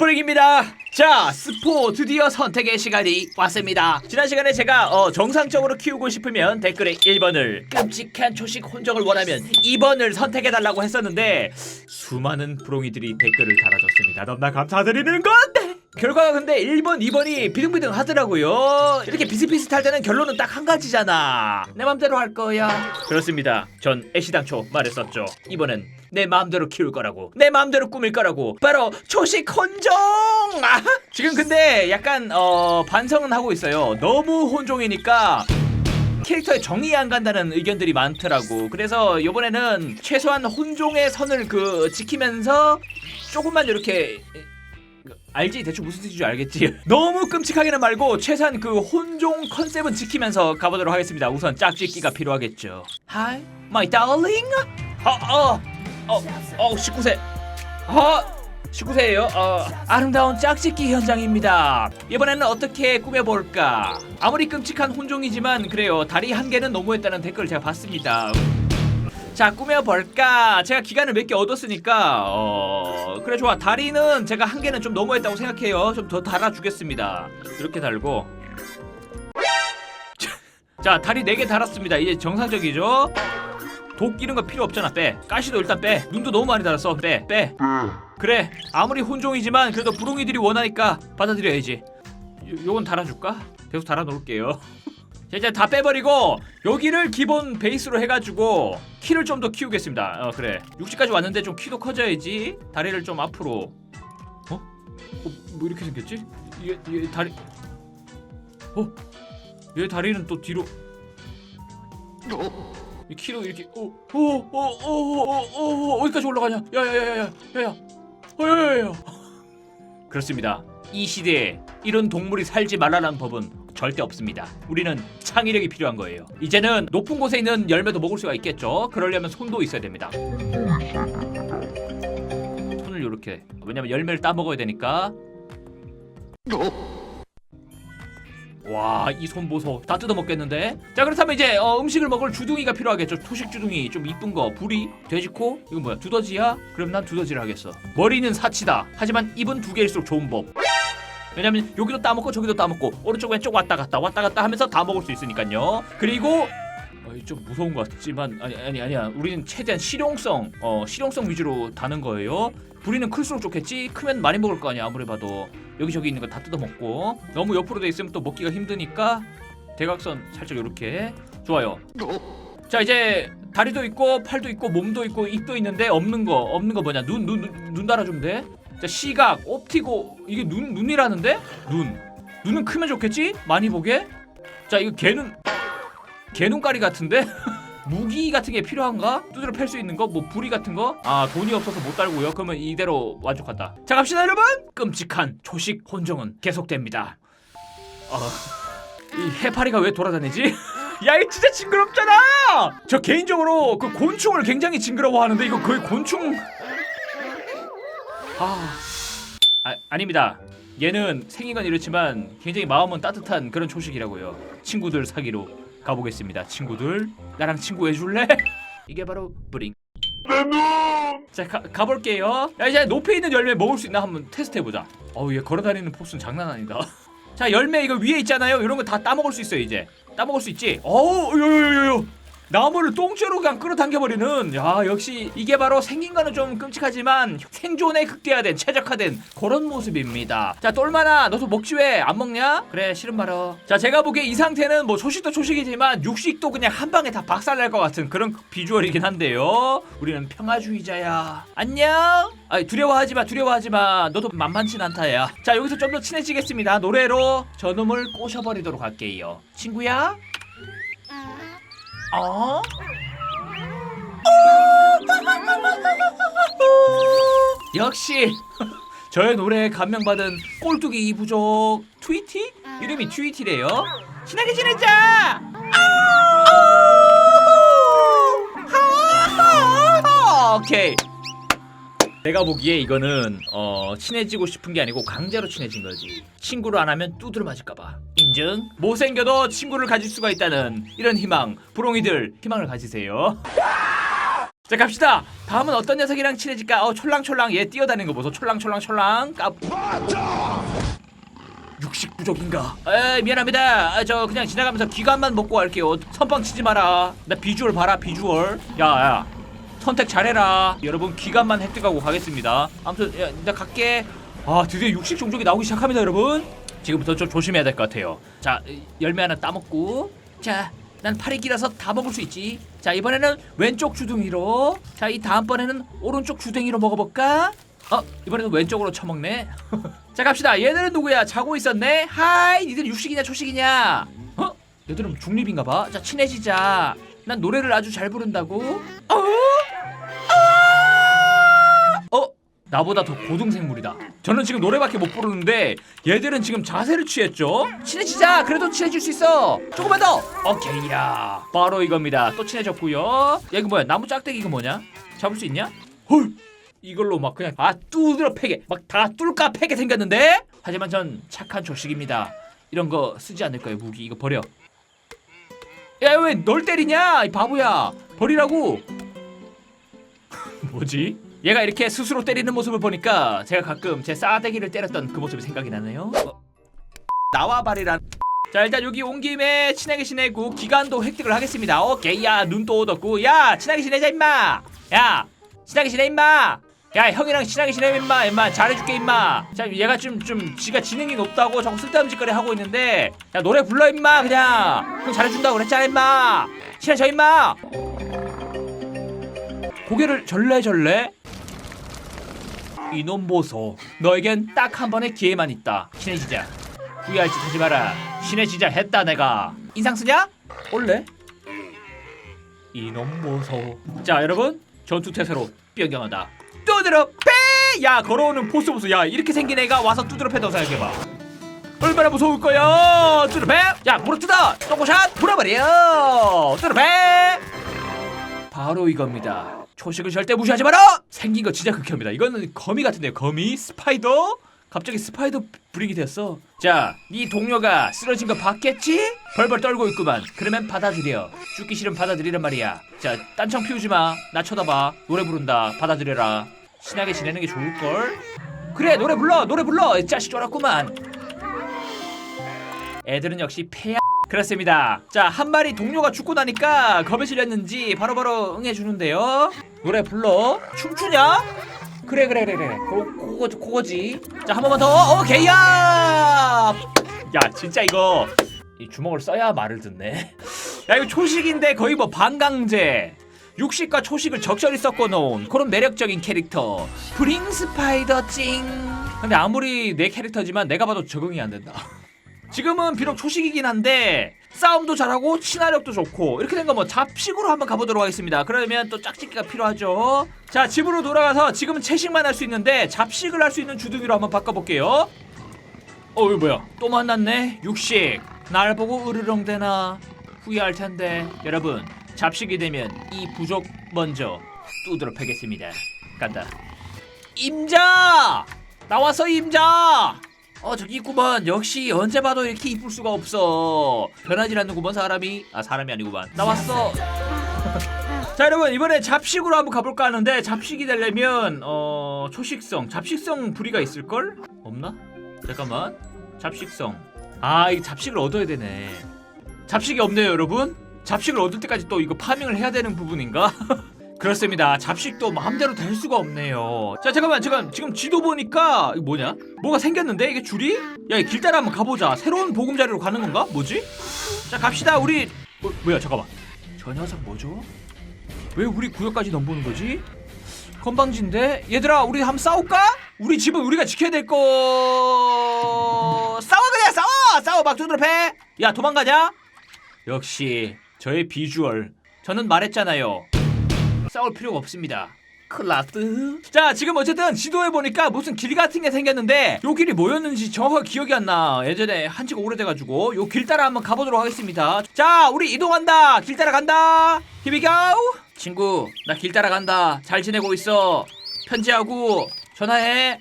브릭입니다. 자, 스포 드디어 선택의 시간이 왔습니다. 지난 시간에 제가 어, 정상적으로 키우고 싶으면 댓글에 1번을 끔찍한 초식 혼종을 원하면 2번을 선택해달라고 했었는데 수많은 브롱이들이 댓글을 달아줬습니다. 너무나 감사드리는 건데 결과가 근데 1번, 2번이 비등비등 하더라고요. 이렇게 비슷비슷할 때는 결론은 딱 한 가지잖아. 내 맘대로 할 거야. 그렇습니다. 전 애시당초 말했었죠. 이번엔 내 마음대로 키울 거라고. 내 마음대로 꾸밀 거라고. 바로 초식 혼종. 아, 지금 근데 약간 어, 반성은 하고 있어요. 너무 혼종이니까 캐릭터에 정이 안 간다는 의견들이 많더라고. 그래서 이번에는 최소한 혼종의 선을 그 지키면서 조금만 이렇게 알지? 대충 무슨 뜻인지 알겠지? 너무 끔찍하게는 말고 최소한 그 혼종 컨셉은 지키면서 가보도록 하겠습니다. 우선 짝짓기가 필요하겠죠. Hi my darling. 어어어 어, 어, 19세. 어 19세예요. 어, 아름다운 짝짓기 현장입니다. 이번에는 어떻게 꾸며볼까? 아무리 끔찍한 혼종이지만 그래요. 다리 한 개는 너무했다는 댓글 제가 봤습니다 자 꾸며볼까? 제가 기간을 몇 개 얻었으니까 어 그래 좋아. 다리는 제가 한 개는 좀 너무했다고 생각해요. 좀 더 달아주겠습니다. 이렇게 달고. 자 다리 네개 달았습니다. 이제 정상적이죠? 독 이런 거 필요 없잖아. 빼. 가시도 일단 빼. 눈도 너무 많이 달았어. 빼빼. 그래. 아무리 혼종이지만 그래도 부롱이들이 원하니까 받아들여야지. 요, 요건 달아줄까? 계속 달아 놓을게요 자, 이제 다 빼버리고 여기를 기본 베이스로 해가지고 키를 좀 더 키우겠습니다. 어 그래 60까지 왔는데 좀 키도 커져야지 다리를 좀 앞으로 어? 어? 뭐 이렇게 생겼지? 얘, 얘 다리 어? 얘 다리는 또 뒤로 이 키로 이렇게 어, 오오오오오오 어디까지 올라가냐? 야야야야야야 야야 어야야야 그렇습니다. 이 시대에 이런 동물이 살지 말라는 법은 절대 없습니다. 우리는 창의력이 필요한 거예요. 이제는 높은 곳에 있는 열매도 먹을 수가 있겠죠. 그러려면 손도 있어야 됩니다. 손을 이렇게 왜냐면 열매를 따 먹어야 되니까. 와, 이 손 보소. 다 뜯어 먹겠는데? 자, 그렇다면 이제 어, 음식을 먹을 주둥이가 필요하겠죠. 토식 주둥이 좀 이쁜 거. 부리, 돼지코. 이건 뭐야? 두더지야? 그럼 난 두더지를 하겠어. 머리는 사치다. 하지만 입은 두 개일수록 좋은 법. 왜냐면 여기도 따먹고 저기도 따먹고 오른쪽 왼쪽 왔다 갔다 왔다 갔다 하면서 다 먹을 수 있으니까요. 그리고 어, 이좀 무서운 것 같지만 아니 아니 아니야. 우리는 최대한 실용성 어 실용성 위주로 다는 거예요. 부리는 클수록 좋겠지. 크면 많이 먹을 거 아니야 아무리 봐도 여기저기 있는 거 다 뜯어 먹고 너무 옆으로 돼 있으면 또 먹기가 힘드니까 대각선 살짝 이렇게 좋아요. 자 이제 다리도 있고 팔도 있고 몸도 있고 입도 있는데 없는 거 없는 거 뭐냐 눈 눈눈눈 달아주면 돼. 자 시각 옵티고 이게 눈 눈이라는데 눈 눈은 크면 좋겠지 많이 보게. 자 이거 개는 개 눈깔이 같은데 무기 같은 게 필요한가? 두드려 팰 수 있는 거? 뭐 부리 같은 거? 아 돈이 없어서 못 달고요. 그러면 이대로 만족한다. 자 갑시다 여러분. 끔찍한 초식 혼종은 계속됩니다. 어, 이 해파리가 왜 돌아다니지? 야, 이 진짜 징그럽잖아! 저 개인적으로 그 곤충을 굉장히 징그러워하는데 이거 거의 곤충 아, 아 아닙니다. 얘는 생긴 건 이렇지만 굉장히 마음은 따뜻한 그런 초식이라고요. 친구들 사기로 가보겠습니다. 친구들 나랑 친구 해줄래? 이게 바로 브링. 자 가, 가볼게요. 야 이제 높이 있는 열매 먹을 수 있나 한번 테스트 해보자. 어우 얘 걸어다니는 포스는 장난 아니다. 자 열매 이거 위에 있잖아요. 이런 거 다 따먹을 수 있어요 이제. 따먹을 수 있지. 어우 요요요요. 나무를 똥째로 그냥 끌어당겨버리는 야 역시 이게 바로 생긴 거는 좀 끔찍하지만 생존에 극대화된 최적화된 그런 모습입니다. 자 똘마나 너도 먹지 왜 안 먹냐? 그래 싫은 말어 자 제가 보기에 이 상태는 뭐 초식도 초식이지만 육식도 그냥 한 방에 다 박살날 것 같은 그런 비주얼이긴 한데요. 우리는 평화주의자야. 안녕? 아이 두려워하지 마 두려워하지 마. 너도 만만치 않다 야. 자 여기서 좀 더 친해지겠습니다. 노래로 저놈을 꼬셔버리도록 할게요. 친구야 어? 역시 저의 노래에 감명받은 꼴뚜기 이 부족 트위티? 이름이 트위티래요 친하게 지내자 아우! 오케이 내가 보기에 이거는 어, 친해지고 싶은 게 아니고 강제로 친해진 거지. 친구를 안 하면 두드려 맞을까봐. 인증. 못생겨도 친구를 가질 수가 있다는 이런 희망. 부롱이들 희망을 가지세요. 자 갑시다. 다음은 어떤 녀석이랑 친해질까? 어 촐랑촐랑. 얘 뛰어다니는 거 보소. 촐랑촐랑촐랑. 까 육식 부족인가? 에 미안합니다. 아, 저 그냥 지나가면서 귀감만 먹고 갈게요. 선빵 치지 마라. 나 비주얼 봐라 비주얼. 야야 선택 잘해라. 여러분 귀감만 획득하고 가겠습니다. 아무튼 야, 나 갈게. 아 드디어 육식 종족이 나오기 시작합니다 여러분. 지금부터 좀 조심해야 될 것 같아요. 자 열매 하나 따먹고. 자난 팔이 길어서 다 먹을 수 있지. 자 이번에는 왼쪽 주둥이로. 자 이 다음번에는 오른쪽 주둥이로 먹어볼까? 어 이번에는 왼쪽으로 쳐먹네. 자 갑시다. 얘들은 누구야? 자고 있었네. 하이 니들 육식이냐 초식이냐? 어? 얘들은 중립인가봐. 자 친해지자. 난 노래를 아주 잘 부른다고. 어? 나보다 더 고등생물이다. 저는 지금 노래밖에 못 부르는데 얘들은 지금 자세를 취했죠? 친해지자! 그래도 친해질 수 있어! 조금만 더! 오케이야. 바로 이겁니다. 또 친해졌고요. 야 이거 뭐야? 나무 짝대기 이거 뭐냐? 잡을 수 있냐? 헐! 이걸로 막 그냥 아 뚜드려 패게. 막 다 뚫까 패게 생겼는데? 하지만 전 착한 조식입니다. 이런 거 쓰지 않을 거예요 무기? 이거 버려. 야 왜 널 때리냐? 이 바보야. 버리라고. 뭐지 얘가 이렇게 스스로 때리는 모습을 보니까 제가 가끔 제 싸대기를 때렸던 그 모습이 생각이 나네요. 어? 나와바리란 자 일단 여기 온 김에 친하게 지내고 기간도 획득을 하겠습니다. 오케이 야 눈도 얻었고. 야 친하게 지내자 임마. 야 친하게 지내 임마. 야 형이랑 친하게 지내 임마. 임마 잘해줄게 임마. 자 얘가 좀 좀 지가 지능이 높다고 자꾸 쓸데없는 짓거리 하고 있는데 야 노래 불러 임마 그냥. 형 잘해준다고 그랬잖아 임마. 친해져 임마. 고개를 절레절레 이놈 보소. 너에겐 딱 한 번의 기회만 있다. 친해지자. 후회할 짓 하지 마라. 친해지자 했다 내가. 인상 쓰냐? 올래? 이놈 보소. 자 여러분. 전투 태세로 변경한다. 두드러 패! 야 걸어오는 포스 보소. 야 이렇게 생긴 애가 와서 두드러 패도 생각해봐. 얼마나 무서울 거야. 두드러 패! 야 물어 뜯어! 똥꼬샷! 불어버려! 두드러 패! 바로 이겁니다. 초식을 절대 무시하지 마라. 생긴 거 진짜 극혐이다. 이거는 거미 같은데요. 거미, 스파이더. 갑자기 스파이더 브릭이 됐어. 자, 네 동료가 쓰러진 거 봤겠지? 벌벌 떨고 있구만. 그러면 받아들여. 죽기 싫으면 받아들이란 말이야. 자, 딴청 피우지 마. 나 쳐다봐. 노래 부른다. 받아들여라. 친하게 지내는 게 좋을 걸. 그래, 노래 불러. 노래 불러. 이 자식 쫄았구만. 애들은 역시 폐야. 그렇습니다. 자, 한 마리 동료가 죽고 나니까 겁에 질렸는지 바로바로 응해주는데요. 노래 불러. 춤추냐? 그래, 그래, 그래, 그래. 고, 그거, 그거지. 자, 한 번만 더. 오케이 야! 야, 진짜 이거. 이 주먹을 써야 말을 듣네. 야, 이거 초식인데 거의 뭐 반강제. 육식과 초식을 적절히 섞어 놓은 그런 매력적인 캐릭터. 브링 스파이더 찡. 근데 아무리 내 캐릭터지만 내가 봐도 적응이 안 된다. 지금은 비록 초식이긴 한데 싸움도 잘하고 친화력도 좋고 이렇게 된 거 뭐 잡식으로 한번 가보도록 하겠습니다. 그러면 또 짝짓기가 필요하죠. 자 집으로 돌아가서 지금은 채식만 할 수 있는데 잡식을 할 수 있는 주둥이로 한번 바꿔볼게요. 어 이거 뭐야? 또 만났네. 육식. 날 보고 으르렁대나 후회할 텐데 여러분 잡식이 되면 이 부족 먼저 두드러 패겠습니다. 간다. 임자 나와서 임자. 어 저기 있구만 역시 언제 봐도 이렇게 이쁠 수가 없어. 변하지 않는구먼 사람이. 아 사람이 아니구만. 나왔어. 자 여러분 이번에 잡식으로 한번 가볼까 하는데 잡식이 되려면 어 초식성. 잡식성 부리가 있을걸? 없나? 잠깐만. 잡식성. 아 이 잡식을 얻어야 되네. 잡식이 없네요 여러분. 잡식을 얻을 때까지 또 이거 파밍을 해야 되는 부분인가? 그렇습니다. 잡식도 마음대로 될 수가 없네요. 자, 잠깐만, 잠깐. 지금 지도 보니까 이거 뭐냐? 뭐가 생겼는데 이게 줄이? 야, 이 길 따라 한번 가보자. 새로운 보금자리로 가는 건가? 뭐지? 자, 갑시다. 우리 뭐, 뭐야? 잠깐만. 저 녀석 뭐죠? 왜 우리 구역까지 넘보는 거지? 건방진데? 얘들아, 우리 한번 싸울까? 우리 집은 우리가 지켜야 될 거. 싸워 그냥 싸워! 싸워 막 두드려 패! 야, 도망가냐? 역시 저의 비주얼. 저는 말했잖아요. 싸울 필요가 없습니다. 클라스. 자, 지금 어쨌든 지도에 보니까 무슨 길 같은 게 생겼는데 요 길이 뭐였는지 정확하게 기억이 안 나. 예전에 한지가 오래돼가지고 요 길 따라 한번 가보도록 하겠습니다. 자, 우리 이동한다. 길 따라 간다. Go. 친구, 나 길 따라 간다. 잘 지내고 있어. 편지하고 전화해.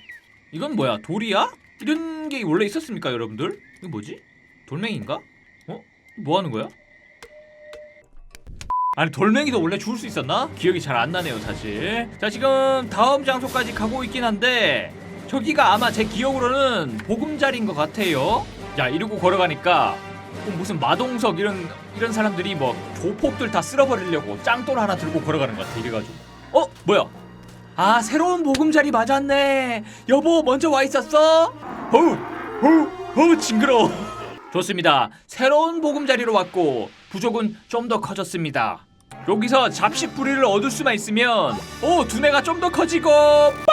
이건 뭐야? 돌이야? 이런 게 원래 있었습니까, 여러분들? 이거 뭐지? 돌멩이인가? 어? 뭐 하는 거야? 아니 돌멩이도 원래 주울 수 있었나? 기억이 잘 안 나네요 사실. 자 지금 다음 장소까지 가고 있긴 한데 저기가 아마 제 기억으로는 보금자리인 것 같아요. 야 이러고 걸어가니까 꼭 무슨 마동석 이런 이런 사람들이 뭐 조폭들 다 쓸어버리려고 짱돌 하나 들고 걸어가는 것 같아 이래가지고. 어? 뭐야? 아 새로운 보금자리 맞았네. 여보 먼저 와 있었어? 어우 어우 어우 징그러워. 좋습니다. 새로운 보금자리로 왔고 부족은 좀 더 커졌습니다 여기서 잡식 부리를 얻을 수만 있으면 오 두뇌가 좀 더 커지고 빵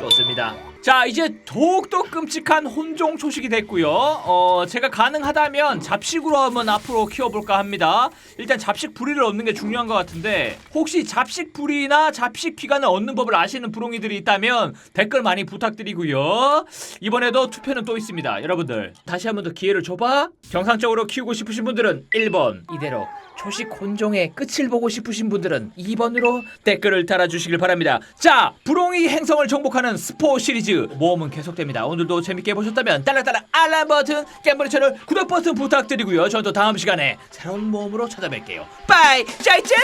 좋습니다. 자 이제 더욱더 끔찍한 혼종 초식이 됐고요. 어 제가 가능하다면 잡식으로 한번 앞으로 키워볼까 합니다. 일단 잡식 부리를 얻는 게 중요한 것 같은데 혹시 잡식 부리나 잡식 기관을 얻는 법을 아시는 부롱이들이 있다면 댓글 많이 부탁드리고요. 이번에도 투표는 또 있습니다. 여러분들 다시 한번 더 기회를 줘봐. 정상적으로 키우고 싶으신 분들은 1번 이대로 초식 혼종의 끝을 보고 싶으신 분들은 2번으로 댓글을 달아주시길 바랍니다. 자, 부롱이 행성을 정복하는 스포 시리즈 모험은 계속됩니다. 오늘도 재밌게 보셨다면 딸랑딸랑 알람 버튼, 깸머리 채널 구독 버튼 부탁드리고요. 저는 또 다음 시간에 새로운 모험으로 찾아뵐게요. 빠이, 짜이짠!